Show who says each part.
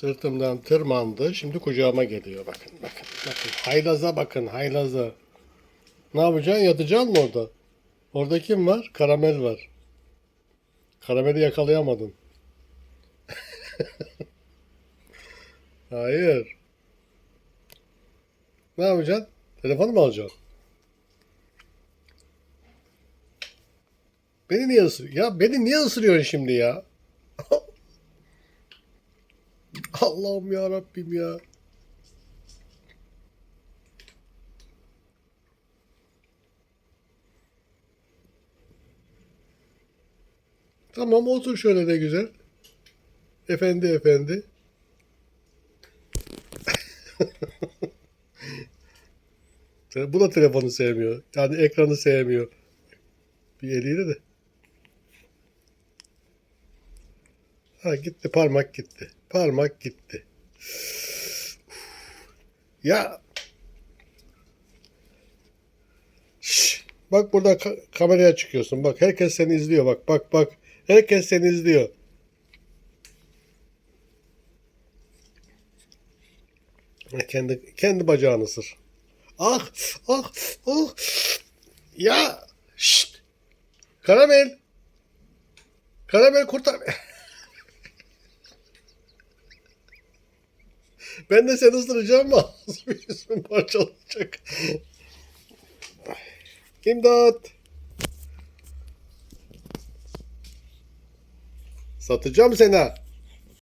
Speaker 1: Sırtımdan tırmandı. Şimdi kucağıma geliyor. Bakın bakın bakın. Haylaza bakın haylaza. Ne yapacaksın? Yatacaksın mı orada? Orada kim var? Karamel var. Karameli yakalayamadın. Hayır. Ne yapacaksın? Telefonu mu alacaksın? Beni niye ısırıyor? Ya beni niye ısırıyorsun şimdi ya? Allah'ım ya Rabbim ya. Tamam otur şöyle de güzel. Efendi efendi. Bu da telefonu sevmiyor. Yani ekranı sevmiyor. Bir eliyle de. Ha gitti parmak gitti. Parmak gitti. Ya. Şş, bak burada ka- kameraya çıkıyorsun. Bak herkes seni izliyor. Bak bak bak. Herkes seni izliyor. Kendi kendi bacağını ısır. Ah ah ah. Ya. Şşt. Karamel. Karamel kurtar. Ben de seni ısıracağım mı? Yüzüm parçalanacak. İmdat. Satacağım seni.